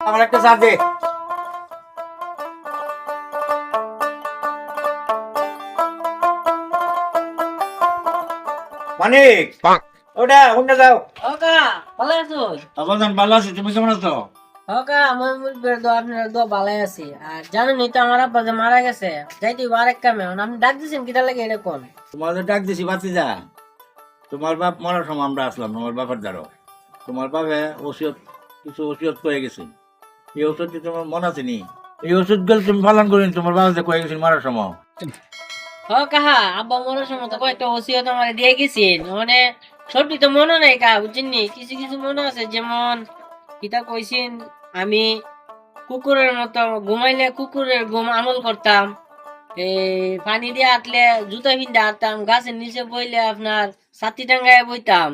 আমার একটা চা দে। মানিক ওটা ওটা যাও ওকা ভালো আছো আবাদান ভালো আছি তুমি কেমন আছো? ওকা আমার মুরগির দো আপনার দো ভালো আছি। আর জানেন তো আমার আব্বা যে মারা গেছে। যাইতে আরেক কামে আপনি ডাক দিছেন কিটা লাগে এরকম তোমাদের ডাক দিছি তোমার বাপ মরার সময় আমরা আসলাম তোমার বাপের দ্বারা তোমার বাপে ওষুধ কিছু ওষুধ করে গেছে। এই ওষুধ তোমার মনে আছে নি? এই ওষুধগুলো তুমি পালন করি তোমার বাবা যে কয়ে গেছিল মরার সময়। ও কাহা, আব্বা মরার সময় তো কয়েকটা ওসিয়ত আমার দিয়ে গেছেন মানে সবটি তো মনে নাই কা বুঝছেন নি? কিছু কিছু মনে আছে, যেমন কিতা কইছেন, আমি কুকুরের মতো ঘুমাইলে কুকুরের ঘুম আমল করতাম এই পানি দিয়ে আটলে জুতা পিন্ধে আটতাম গাছের নিচে বইলে আপনার ছাতি টাঙ্গায় বইতাম।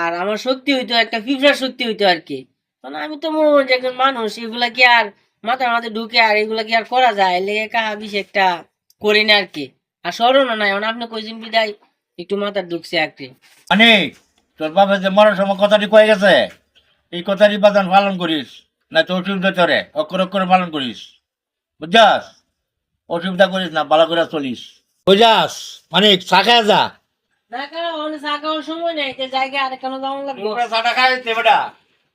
আর আমার শক্তি হইতো, একটা ফিফার শক্তি হইতো আর কি। মানে আমি তো মনে করি যে একজন মানুষ এগুলা কি আর মাথার মাথায় ঢুকে আর এগুলা কি আর করা যায়? লেগে কাহা বিশ একটা করি না আর কি। আর স্মরণও নাই এখন আপনি কইছেন বিদায়? একটু মাথা ঢুকছে কি। মানিক তোর বাবা যে মরার সময় কথাটি কয়ে গেছে? এই কথাটি বাদান পালন করিস না তো অসুবিধা চরে অক্ষর অক্ষরে পালন করিস। বুঝছাস? অসুবিধা করিস না ভালো করে চলিস। বুঝাস মানিক শাখা যা। না কারণ সাকানোর সময় নেই যে জায়গায় আর কেন যাওয়া লাগবো। খাই বেটা।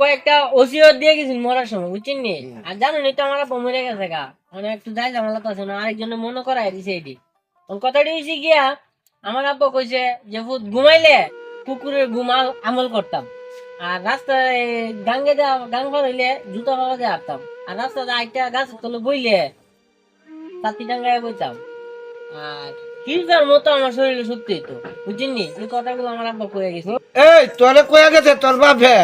কয়েকটা ওসিয়ত দিয়ে গেছেন মরার সময় বুঝছেন নি? আর জানো নি তো আমার আব্বা মরে গেছে গা। মানে একটু যাই ঝামেলা তো আছে না আরেকজনে মনে করাই দিছে এটি। কথাটি হয়েছে গিয়া আমার আব্বা কইছে যে ভূত ঘুমাইলে কুকুরের ঘুম আমল করতাম। আর রাস্তায় গাঙ্গে দেওয়া গাং হইলে জুতা পাওয়া দিয়ে হাঁটতাম। আর রাস্তায় আইটা গাছের তলে বইলে তাঁতি ডাঙ্গায় বইতাম। আর কিরকার মতো আমার শরীরে সত্যি তো বুঝছেন নি? এই কথাগুলো আমার আব্বা কয়ে গেছে। এই তোরে কয়া গেছে তোর বাপে।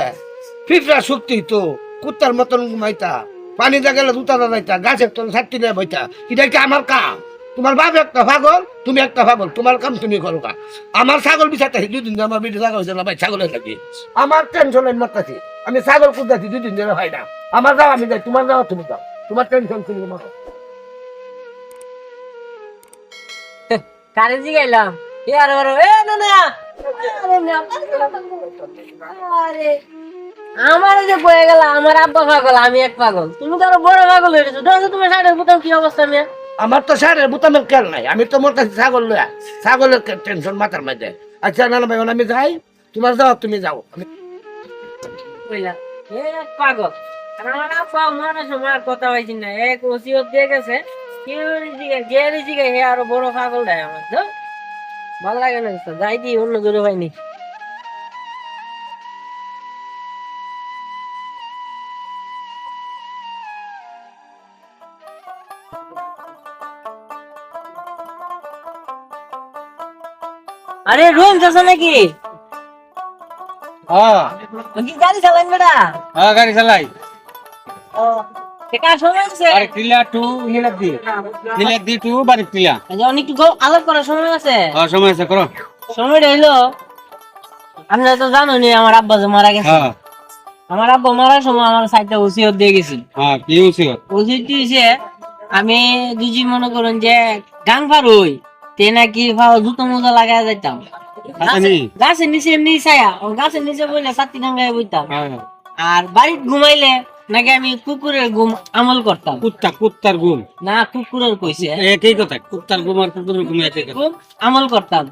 ফিফরা শক্তি তো, কুত্তার মতন ঘুমাইতা, পানি দা গেলে দাদাইতা গাছের তোর ছাত্রী নিয়ে বইতা। এটা কি আমার কাম? তোমার বাপ একটা পাগল, তুমি একটা পাগল, তোমার কাম তুমি করো কা আমার ছাগল বিচারতে দুই দিন ধরে আমার বিটি ছাগল হয়েছে না ভাই ছাগলের লাগি আমার টেনশন আমি আমি ছাগল কুদাচ্ছি দুই দিন ধরে হয় না। আমার যাও, আমি যাই, তোমার যাও, তুমি যাও। তোমার টেনশন তুমি মারো কারে জিগাইলাম? এ আরে, এ, না না। আরে না, আরে। আমার যে বয়ে গেল আমার আব্বা পাগল আমি এক পাগল। তুমি তো আরও বড় পাগল হয়ে গেছো। দেখো তোমার সাইডের বোতাম কি অবস্থা মেয়ে। আমার তো স্যারের বুতামের খেয়াল নাই। আমি তো মোর কাছে ছাগল লয়া ছাগলের টেনশন মাথার মধ্যে। আচ্ছা না ভাই আমি যাই। তোমার যাও তুমি যাও। আমি পাগল। আমার আব্বা মরার সময় কথা হয়েছি না। এক ওসিয়ত দিয়ে গেছে। কেউ যে হে আরও বড় পাগল দেয় আমার তো ভালো লাগে না যাই দি অন্য দূরে হয়নি। আরে রুম যাচ্ছে নাকি? হ্যাঁ। কি গাড়ি চালান বেটা? হ্যাঁ গাড়ি চালাই। ও টেকা সময় আছে আর টিলা টু নীলাক দি। নীলাক দি টু বাড়ি টিলা অনেক আলাপ করার সময় আছে। হ্যাঁ সময় আছে করো। সময়টা হইল আপনারা তো জানো আমার আব্বা যে মারা গেছে। হ্যাঁ। আমার আব্বা মারার সময় আমার সাইডটা ওসিয়ত দিয়ে গেছিল। হ্যাঁ কি উচিত ওসিয়ত দিয়েছে আমি দুজি মনে করুন যে গাং পার হই। তে নাকি ভাও জুতো মোজা লাগাই যাইতাম। আচ্ছা, গাছের নিচে এমনি ছায়া গাছের নিচে বইলে সাতটি ডাঙ্গায় বইতাম। আর বাড়িতে ঘুমাইলে নাকি আমি কুকুরের ঘুম আমল করতাম। কুত্তা কুত্তার গুম। না কুকুরের কইছে। একই কথা কুত্তার গুম আর কুকুরের গুম একই কথা। আমল করতাম।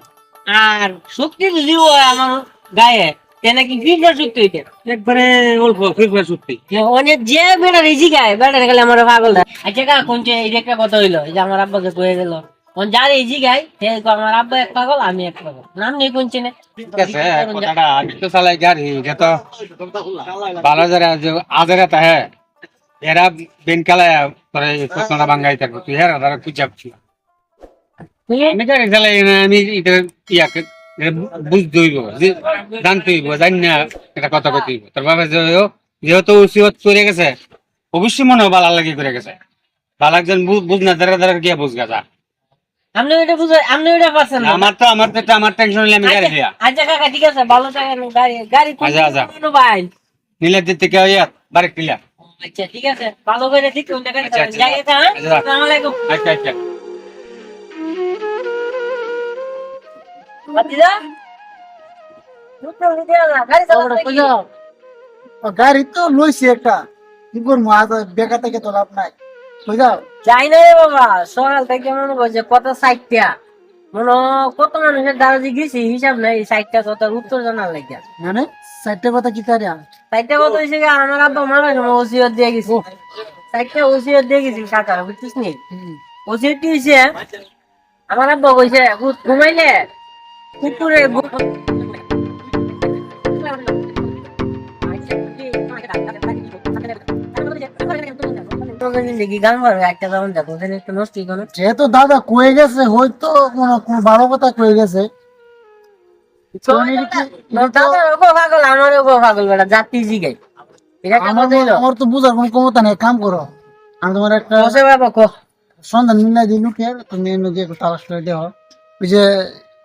আর শক্তি যদি আমার গায়ে তে নাকি ফিফার শক্তি হইতে? একবারে অল্প ফিরফির সত্যি অনেক যে বেড়ার এই জিগায় বেড়ার গেলে আমার পাগল আচ্ছা কা কোন এই যে একটা কথা হইল এই যে আমার আব্বাকে কয়ে গেল কোন যার এই জিগায় সে আমার আব্বা এক পাগল আমি এক পাগল। নাম নেই কোন চেনে? ঠিক আছে কথাটা আমি তো চালাই গাড়ি এটা তো ভালো যারা আজারা তাহে এরা বেন কালায় বাঙ্গাই থাকব তুই তারা আমি গাড়ি চালাই না। আমি এটা ইয়াকে হইব যে জানতে হইব জানি না এটা কথা কইতে হইব। তোর বাবা যেহেতু উচিত করে গেছে অবশ্যই মনে হয় বালা লাগি করে গেছে। বালা একজন বুঝ না দাঁড়া দাঁড়া গিয়ে বুঝ গেছা। আপনি ওইটা বুঝে আপনি ওইটা পারছেন না। আমার তো আমার তো আমার টেনশন আমি গাড়ি দিয়া। আচ্ছা আচ্ছা কাকা ঠিক আছে ভালো থাকেন গাড়ি গাড়ি কোন আচ্ছা। মোবাইল নীলের দিক থেকে বাড়ি ঠিক আছে ভালো করে ঠিক কোন জায়গায়। যাই এটা। আসসালামু আলাইকুম। বাতিজা গাড়ি তো লইছি একটা। কি করব? বেকার থেকে তো লাভ নাই। বুঝাও যাই না রে বাবা সকাল থেকে মনে করছে কত সাইটটা মনে হয় কত মানুষের দারাজি গেছি হিসাব নাই সাইটটা কত উত্তর জানার লাগে মানে? কথা কি তারে সাইটটা কত হয়েছে গিয়ে আমার আব্বা মারা সময় ওসিয়ত দিয়ে গেছি। সাইটটা ওসিয়ত দিয়ে গেছি কাকা বুঝছিস নি? ওসিয়ত কি আমার আব্বা কইছে ঘুমাইলে কুকুরে যেহেতু দাদা কয়ে গেছে হয়তো কোনো কথা কয়ে গেছে। আমার তো বুঝার কোনো ক্ষমতা নেই কাম করো। আমি তোমার একটা সন্ধান মিলাই দিই লুকে তুমি এনে দিয়ে একটু তালাশ করে দেওয়া ওই যে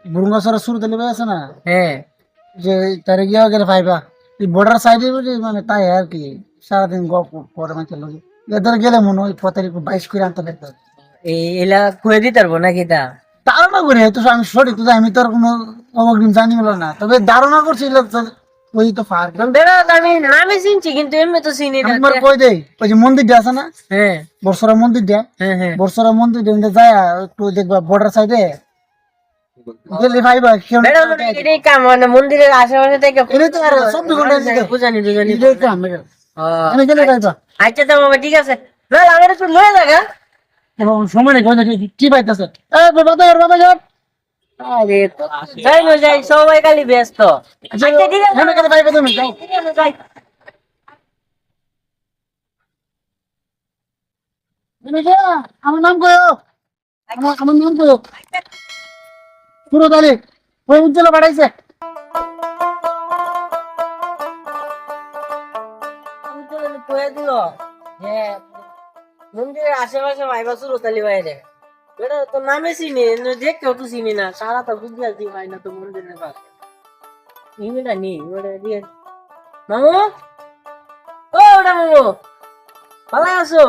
বুরুঙ্গাছড়া শুরু দিলে আছে না? হ্যাঁ। যে তারে গিয়ে গেলে পাইবা। বর্ডার সাইডে মানে তাই আর কি সারাদিন গল্প করে মানে লোকে এদের গেলে মনে হয় একটু বাইশ করে আনতে এই এলা খুঁয়ে দিতে পারব নাকি তা? ধারণা করে তো আমি সঠিক তো আমি কোনো অবগ্রিম জানি বলো না। তবে ধারণা করছি ওই তো ফার আমি নামে চিনছি কিন্তু এমনি তো চিনি না। কই দেই ওই যে মন্দিরটা আছে না? হ্যাঁ। বর্ষরা মন্দিরটা? হ্যাঁ হ্যাঁ। বর্ষরা মন্দিরটা যায় একটু দেখবা বর্ডার সাইডে গেলে ভাইবা কেউ এটাই কাম মানে মন্দিরের আশেপাশে থেকে এটা তো আর চব্বিশ ঘণ্টা বুঝানি বুঝানি। কাম এটা। গেলে ভাইবা আচ্ছা তো বাবা ঠিক আছে। না আমার একটু লয়ে লাগা এবং সময় নেই কোথায় কি- কি পাইতেছে? এ বাবা তো বাবা যাও আরে তো যাই না যাই সবাই খালি ব্যস্ত। আচ্ছা ঠিক আছে। এনে গেলে ভাইবা তুমি যাও। যাই। আমার নাম কয়ো আমার আমার নাম কয়ো পুরো তারিখ। ওই উজ্জ্বল বাড়াইছে দিল যে মন্দিরের আশেপাশে ভাইবা শুরু তালি বাইরে এটা তো নামে চিনি দেখতেও তো চিনি না। সারা তো বুঝতে আসি ভাই না তো মন্দিরের পাশে ইমেটা নি ওটা দিয়ে। মামু? ও ওটা মামু। ভালো আছো?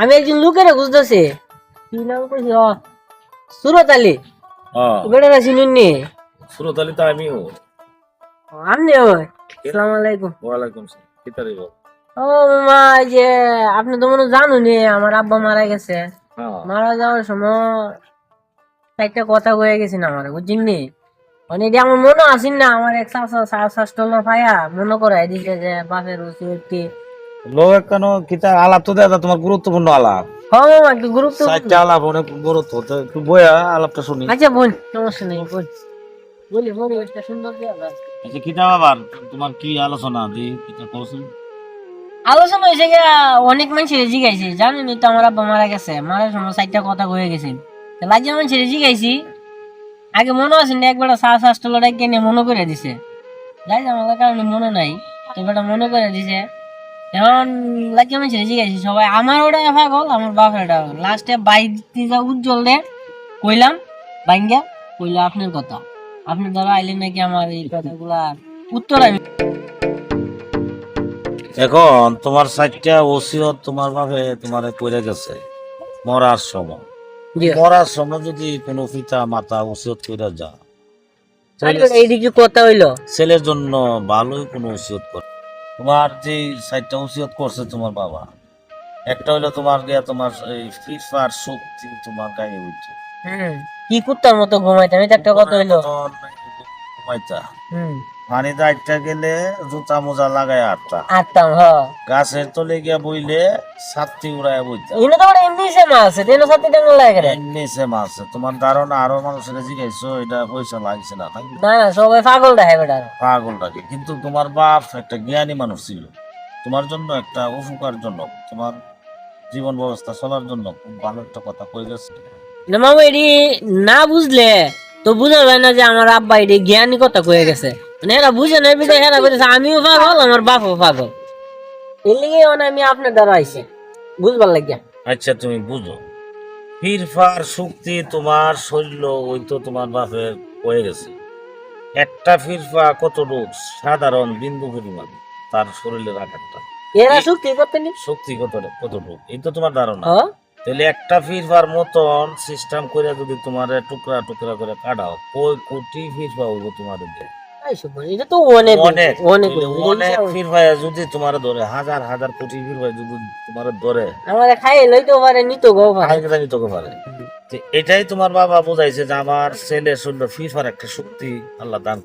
আমি একজন লোকের বুঝতেছি কি নাম কইছি? সুরত আলী বেটা চিনুন নি সুরতালি তো আমিও। আপনি ওই আসসালামু আলাইকুম ওয়ালাইকুম সালাম কিতারে বল ও মামা যে আপনি তো মনে হয় জানুনি আমার আব্বা মারা গেছে। হ্যাঁ। মারা যাওয়ার সময় একটা কথা কয়ে গেছেন আমার বুঝছেন নি? মানে এটা আমার মনে আসেন না আমার এক পায়া মনে করাই দিছে যে বাপের ওসিটি লোক কেন কিতা আলাপ তো দাদা তোমার গুরুত্বপূর্ণ আলাপ? হ্যাঁ মামা একটু গুরুত্ব চারটা আলাপ অনেক গুরুত্ব তো একটু বয়া আলাপটা শুনি। আচ্ছা বোন সমস্যা নেই বোন বলি পরিবেশটা সুন্দর আচ্ছা কিতা বাবার তোমার কি আলোচনা? দি কিতা করছেন আলোচনা হয়েছে গিয়া, অনেক মানুষের জিগাইছি জানেনি তো আমার আব্বা মারা গেছে। মারার সময় চারটা কথা কয়ে গেছে। লাগিয়ে মানুষের জিগাইছি আগে মনে আছে না, একবার শ্বাস শ্বাস লড়াইকে নিয়ে মনে করে দিছে। যাই আমার কারণে মনে নাই, তো বেটা মনে করে দিছে। এখন লাগিয়ে মানুষের জিগাইছি সবাই, আমার ওটা পাগল, আমার বাপের ওটা লাস্টে বাইক যা উজ্জ্বল দে কইলাম, বাইঙ্গা, কইলা আপনার কথা। আপনি ধরো আইলেন নাকি আমার এই কথাগুলা? উত্তর আমি এখন তোমার চারটা ওসিয়ত তোমার ভাবে তোমার পড়ে গেছে। মরার সময়। মরার সময় যদি কোনো পিতা মাতা ওসিয়ত করে যা কথা হইল। ছেলের জন্য ভালোই কোনো ওসিয়ত করে। তোমার যে সাইডটা ওসিয়ত করছে তোমার বাবা একটা হইল তোমার গিয়া তোমার এই ফিফার শক্তি তোমার গায়ে উঠছে। হুম। কি কুত্তার মতো ঘুমাইতে? এটা একটা কথা হইল। ঘুমাইতা। হুম। পানি দাইটা গেলে জুতা মোজা লাগায় আটটা। আটতাম হ। গাছের তলে গিয়া বইলে সাতটি উড়ায় বইতা। ইনো তো বড় এমনি সে মাছ তেনো সাথে টাঙ্গা লাগে রে। নিচে মাছ তোমার ধারণা আরও মানুষের জিজ্ঞাসা এটা পয়সা লাগছে না না? না সবাই পাগল দেখায় বেটা। পাগলটাকে। কিন্তু তোমার বাপ একটা জ্ঞানী মানুষ ছিল। তোমার জন্য একটা উপকার জন্য তোমার জীবন ব্যবস্থা চলার জন্য খুব ভালো একটা কথা কই গেছে না মামু না বুঝলে তো বুঝা যায় না যে আমার আব্বা এটা জ্ঞানী কথা কয়ে গেছে। মানে এরা বুঝে না এরা বলেছে আমিও পাগল আমার বাপও পাগল। এর লিগে আমি আপনার দ্বারা আইছি। বুঝবার লাগিয়া। আচ্ছা তুমি বুঝো। ফিরফার শক্তি তোমার শরীর ওই তো তোমার বাপের হয়ে গেছে। একটা ফিরফা কত রোগ সাধারণ বিন্দু পরিমাণ তার শরীরের আঘাতটা। এরা শক্তি করতে নি শক্তি কত কত রোগ এই তো তোমার ধারণা। হ তাহলে একটা ফিরফার মতন সিস্টেম করে যদি তোমার টুকরা টুকরা করে কাটাও কই কোটি ফিরফা হইব তোমার দিয়ে এটা তো অনেক অনেক অনেক তাহলে যদি তোমার ধরে হাজার হাজার কোটি ফিরফায় যদি তোমার ধরে। আমার খাই লইতে পারে নিতে গো পারে। এটাই তোমার বাবা বোঝাইছে যে আমার ছেলে শরীর ফিফার একটা শক্তি আল্লাহ দান।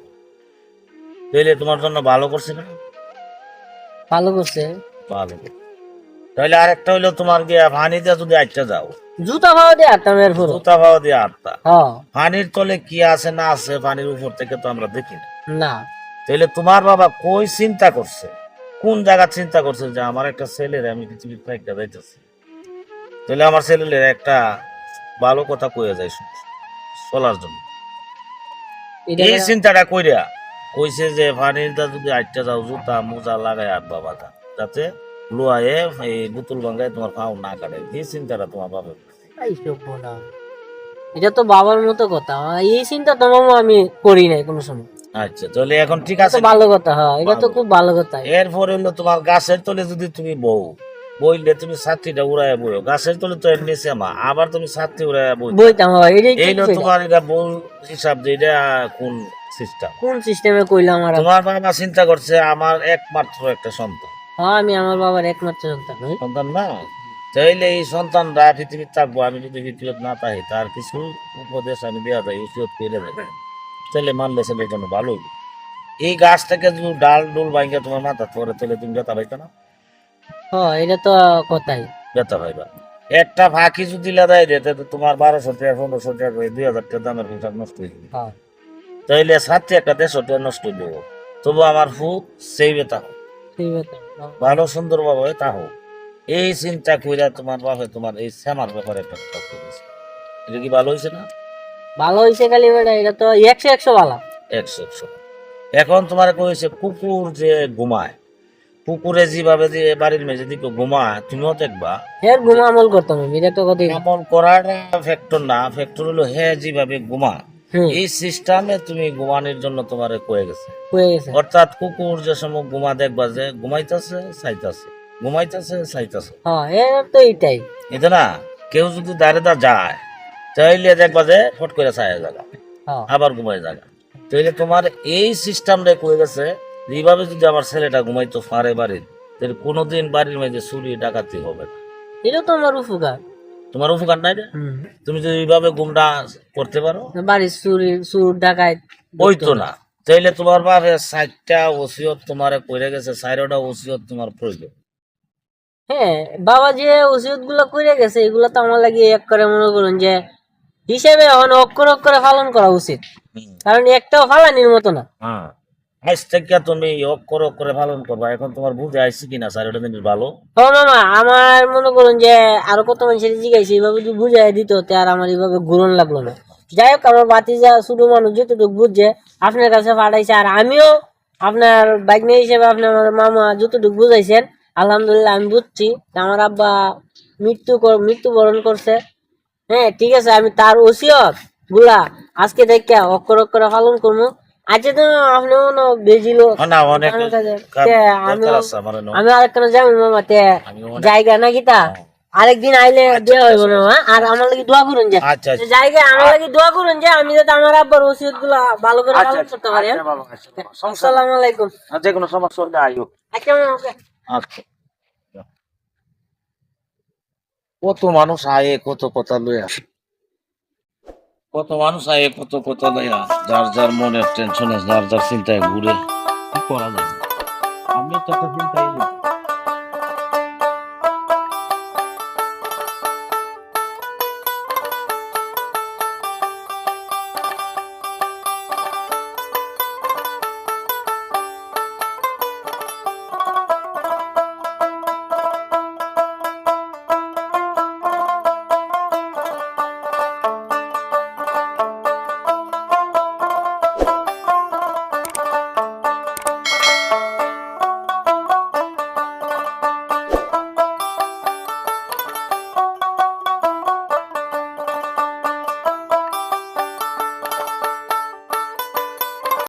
তাইলে তোমার জন্য ভালো করছে না? ভালো করছে। ভালো তাহলে আরেকটা হইল তোমার গিয়া ভানি দিয়া যদি আটটা যাও জুতা পাওয়া দিয়ে পুরো। জুতা পাওয়া দিয়ে আটটা। হ্যাঁ। পানির তলে কি আছে না আছে পানির উপর থেকে তো আমরা দেখি না। না। তাহলে তোমার বাবা কই চিন্তা করছে? কোন জায়গা চিন্তা করছে যে আমার একটা ছেলের আমি পৃথিবীর একটা যাইতেছি তাহলে আমার ছেলের একটা ভালো কথা কয়ে যায় চলার জন্য। এই চিন্তাটা কইরা কইছে যে পানিরটা যদি আটটা যাও জুতা মোজা লাগাই আর বাবা যাতে লোয়ায়ে এই বোতল ভাঙ্গায় তোমার পাও না কাটে। এই চিন্তাটা তোমার বলা। এটা তো বাবার মতো কথা। এই চিন্তা তো মামা আমি করি নাই কোনো সময়। আচ্ছা তাহলে এখন ঠিক আছে। ভালো কথা হ্যাঁ এটা তো খুব ভালো কথা। এরপরে হলো তোমার গাছের তলে যদি তুমি বউ বইলে তুমি ছাত্রীটা উড়াইয়া বইও। গাছের তলে তো এমনি সেমা আবার তুমি ছাত্রী উড়াইয়া বই বইতাম এই ঠিক তোমার এটা বউ হিসাব যে এটা কোন সিস্টেম কোন সিস্টেমে কইলাম আমার তোমার বাবা চিন্তা করছে আমার একমাত্র একটা সন্তান। আমি আমার বাবার একমাত্র সন্তান হই। সন্তান না? তাইলে এই সন্তানরা পৃথিবীর থাকব আমি যদি পৃথিবীত না থাকি তার কিছু উপদেশ আমি দেওয়া যায় উচিত করে দেয়। তাহলে মানলে ছেলের জন্য ভালো। এই গাছ থেকে যদি ডাল ডুল ভাঙ্গে তোমার মাথা পরে তাহলে তুমি ব্যথা পাইতো না? হ্যাঁ এটা তো কথাই। ব্যথা পাইবা। একটা ফাঁকি যদি লাদাই দেয় তাহলে তোমার বারোশো টাকা পনেরোশো টাকা দুই হাজার টাকা দামের পোশাক নষ্ট হয়ে যাবে। হ্যাঁ। তাইলে সাতটি একটা দেড়শো টাকা নষ্ট হয়ে যাব। তবু আমার ফুট সেই ব্যথা। হোক ঠিক আছে ভালো সুন্দর ভাবে তা হোক। এই চিন্তা কইরা তোমার বাপে তোমার এই শ্যামার ব্যাপারে একটা কথা করেছে এটা কি ভালো হয়েছে না? ভালো হয়েছে খালি বেটা এটা তো একশো একশো ভালো। একশো একশো। এখন তোমার কইছে কুকুর যে ঘুমায় কুকুরে যেভাবে যে বাড়ির মেঝে দিকে ঘুমায় তুমিও দেখবা। ফের ঘুম আমল করতাম এটা তো কথাই এমন করাটা ফ্যাক্টর না ফ্যাক্টর হলো হে যেভাবে ঘুমা এই সিস্টেমে তুমি ঘুমানোর জন্য তোমার কয়ে গেছে। হয়ে গেছে। অর্থাৎ কুকুর যে সময় ঘুমা দেখবা যে ঘুমাইতেছে চাইতেছে। ঘুমাইতেছে চাইতেছে। হ্যাঁ এটা তো এইটাই। এটা না কেউ যদি দাঁড়ে দা যায় তাইলে দেখবা যে ফট করে ছায়া জায়গা হ্যাঁ। আবার ঘুমাই জায়গা তাইলে তোমার এই সিস্টেমটা কয়ে গেছে এইভাবে যদি আমার ছেলেটা ঘুমাইতো পারে বাড়ির তাহলে কোনোদিন বাড়ির মধ্যে চুরি ডাকাতি হবে না। এটা তো আমার উপকার। তোমার উপকার নাই রে তুমি যদি এইভাবে ঘুমটা করতে পারো? বাড়ির চুরি চুর ডাকায় ওই তো না। তাইলে তোমার বাপে ষাটটা ওসিয়ত তোমার কইরে গেছে চারোটা ওসিয়ত তোমার প্রয়োজন। হ্যাঁ বাবা যে ওষুধগুলো করে গেছে এগুলো তো আমার লাগে এক করে মনে করুন যে হিসেবে এখন অক্ষর অক্ষরে পালন করা উচিত। কারণ একটাও ফালানির মতো না। হ্যাঁ। আজ থেকে তুমি অক্ষর পালন করবা। এখন তোমার বুঝে কিনা জিনিস ভালো? আমার মনে করুন যে আরও কত জিজ্ঞাসা এইভাবে যদি বুঝাই দিত আর আমার এইভাবে লাগল না। যাই হোক, আমার মানুষ যতটুকু বুঝছে, আপনার কাছে পাঠাইছে, আর আমিও আপনার বাইকনি হিসেবে আপনি আমার মামা যতটুকু বুঝাইছেন, আলহামদুলিল্লাহ আমি বুঝছি। আমার আব্বা মৃত্যু মৃত্যুবরণ করছে। হ্যাঁ ঠিক আছে, আমি তার ওসিয়তগুলা আজকে থেকে অক্ষর অক্ষরে পালন করব। আজকে তো হ্যাঁ, না কাজ তে আমার এনে। আমি আরেকখানে যাব মামা তে। জায়গা নাকি তা? আরেকদিন আইলে দেওয়া হইব না আর আমার লাগি দোয়া করুন যে আচ্ছা আচ্ছা। জায়গা আমার লাগি দোয়া করুন যে আমি যাতে আমার আব্বার ওসিয়তগুলা ভালো করে পালন করতে পারি হ্যাঁ? আসসালামু আলাইকুম। যে কোনো সমস্যা হলে আইও। আচ্ছা। আচ্ছা। কত মানুষ আয়ে কত কথা লইয়া। কত মানুষ আয়ে, কত কত লইয়া যার যার মনের টেনশন টেনশনে যার যার চিন্তায় ঘুরে। কি করা যায়? আমি তো চিন্তায়